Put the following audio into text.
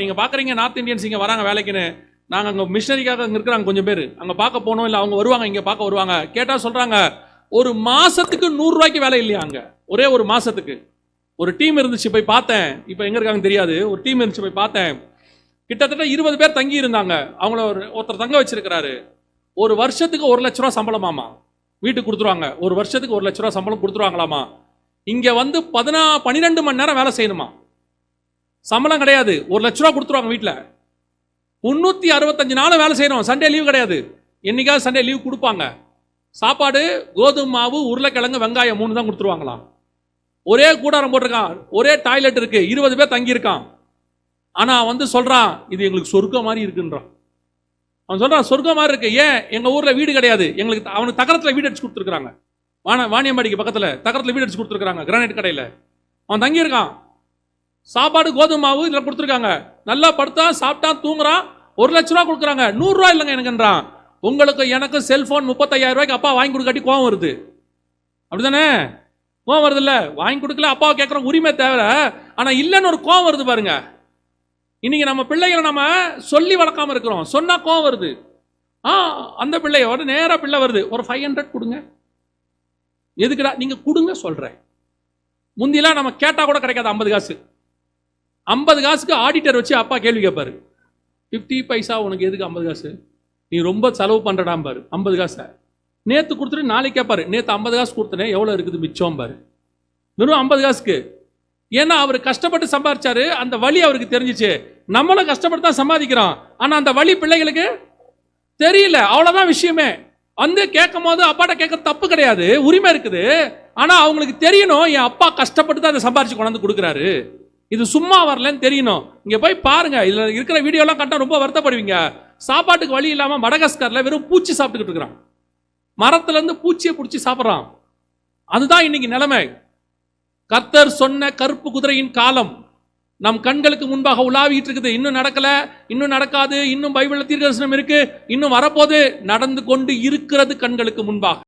நீங்கள் பார்க்குறீங்க north Indians இங்கே வராங்க வேலைக்குன்னு. நாங்கள் அங்கே மிஷினரிக்காக அங்கே இருக்கிறாங்க கொஞ்சம் பேர். அங்கே பார்க்க போனோம் இல்லை அவங்க வருவாங்க இங்கே பார்க்க வருவாங்க. கேட்டால் சொல்றாங்க ஒரு மாசத்துக்கு நூறுரூவாய்க்கு வேலை இல்லையா அங்கே? ஒரே ஒரு மாசத்துக்கு. ஒரு டீம் இருந்துச்சு போய் பார்த்தேன். இப்போ எங்கே இருக்காங்க தெரியாது. ஒரு டீம் இருந்துச்சு போய் பார்த்தேன். கிட்டத்தட்ட இருபது பேர் தங்கி இருந்தாங்க. அவங்கள ஒரு ஒருத்தர் தங்க வச்சிருக்கிறாரு. ஒரு வருஷத்துக்கு ஒரு லட்ச ரூபா சம்பளமாமா? வீட்டுக்கு கொடுத்துருவாங்க. ஒரு வருஷத்துக்கு ஒரு லட்ச ரூபா சம்பளம் கொடுத்துருவாங்களாமா? இங்கே வந்து பதினா பன்னிரெண்டு மணி நேரம் வேலை செய்யணுமா? சம்பளம் கிடையாது. ஒரு லட்ச ரூபா கொடுத்துருவாங்க வீட்டில் முந்நூற்றி அறுபத்தஞ்சு நாளும் வேலை செய்கிறோம் சண்டே லீவ் கிடையாது. என்றைக்காவது சண்டே லீவ் கொடுப்பாங்க. சாப்பாடு கோதுமை மாவு உருளைக்கிழங்கு வெங்காயம் மூணு தான் கொடுத்துருவாங்களாம். ஒரே கூடாரம் போட்டிருக்கான். ஒரே டாய்லெட் இருக்கு. இருபது பேர் தங்கியிருக்கான். ஆனால் வந்து சொல்கிறான் இது எங்களுக்கு சொர்க்கம் மாதிரி இருக்குன்றான். அவன் சொல்கிறான் சொர்க்கம் மாதிரி இருக்கு. ஏன்? எங்கள் ஊரில் வீடு கிடையாது. எங்களுக்கு அவனுக்கு தகரத்தில் வீடு அடிச்சு கொடுத்துருக்குறாங்க. வான வாணியம்பாடிக்கு பக்கத்தில் தகரத்தில் வீடு அடிச்சு கொடுத்துருக்காங்க கிரானைட் கடையில். அவன் தங்கியிருக்கான். சாப்பாடு கோதுமை மாவு இதில் கொடுத்துருக்காங்க. நல்லா படுத்தான் சாப்பிட்டான் தூங்குறான் ஒரு லட்ச ரூபா கொடுக்குறாங்க. நூறுரூவா இல்லைங்க எனக்குன்றான். உங்களுக்கு எனக்கு செல்ஃபோன் முப்பத்தையாயிரம் ரூபாய்க்கு அப்பா வாங்கி கொடுக்காட்டி கோவம் வருது. அப்படிதானே? கோவம் வருது இல்லை வாங்கி கொடுக்கல அப்பாவை கேட்குறோம் உரிமை தேவை. ஆனால் இல்லைன்னு ஒரு கோவம் வருது பாருங்க. இன்னைக்கு நம்ம பிள்ளைகளை நம்ம சொல்லி வளர்க்காம இருக்கிறோம். சொன்னால் கோவம் வருது. ஆ அந்த பிள்ளையோட நேராக பிள்ளை வருது. ஒரு ஃபைவ் ஹண்ட்ரட் கொடுங்க. எதுக்குடா? நீங்கள் கொடுங்க சொல்கிறேன் முந்திலாம் நம்ம கேட்டால் கூட கிடைக்காது ஐம்பது காசு. ஐம்பது காசுக்கு ஆடிட்டர் வச்சு அப்பா கேள்வி கேட்பாரு ஃபிஃப்டி பைசா உனக்கு எதுக்கு ஐம்பது காசு? நீ ரொம்ப செலவு பண்ணுறடாம் பாரு. ஐம்பது காசை. நேற்று கொடுத்துட்டு நாளைக்கு கேட்பாரு நேற்று ஐம்பது காசு கொடுத்தனே எவ்வளோ இருக்குது மிச்சம் பாரு. வெறும் ஐம்பது காசுக்கு. ஏன்னா அவர் கஷ்டப்பட்டு சம்பாரிச்சாரு. அந்த வழி அவருக்கு தெரிஞ்சிச்சு. நம்மளும் கஷ்டப்பட்டு தான் சம்பாதிக்கிறோம். ஆனால் அந்த வழி பிள்ளைகளுக்கு தெரியல. அவ்வளோதான் விஷயமே. வந்து கேட்கும் போது அப்பாட்ட கேட்க தப்பு கிடையாது. உரிமை இருக்குது. ஆனால் அவங்களுக்கு தெரியணும் என் அப்பா கஷ்டப்பட்டு தான் அதை சம்பாரிச்சு கொண்டாந்து கொடுக்குறாரு. இது சும்மா வரலன்னு தெரியணும். இங்கே போய் பாருங்க இதில் இருக்கிற வீடியோலாம் கண்டா ரொம்ப வருத்தப்படுவீங்க. சாப்பாட்டுக்கு வழி இல்லாமல் மடகஸ்கரில் வெறும் பூச்சி சாப்பிட்டுக்கிட்டு இருக்கிறான். மரத்துலேருந்து பூச்சியை பிடிச்சி சாப்பிட்றான். அதுதான் இன்னைக்கு நிலைமை. கர்த்தர் சொன்ன கருப்பு குதிரையின் காலம். நம் கண்களுக்கு முன்பாக உலாவிட்டு இருக்குது. இன்னும் நடக்கல இன்னும் நடக்காது இன்னும் பைபிளில் தீர்க்கதரிசனம் இருக்கு இன்னும் வரப்போது நடந்து கொண்டு இருக்கிறது கண்களுக்கு முன்பாக.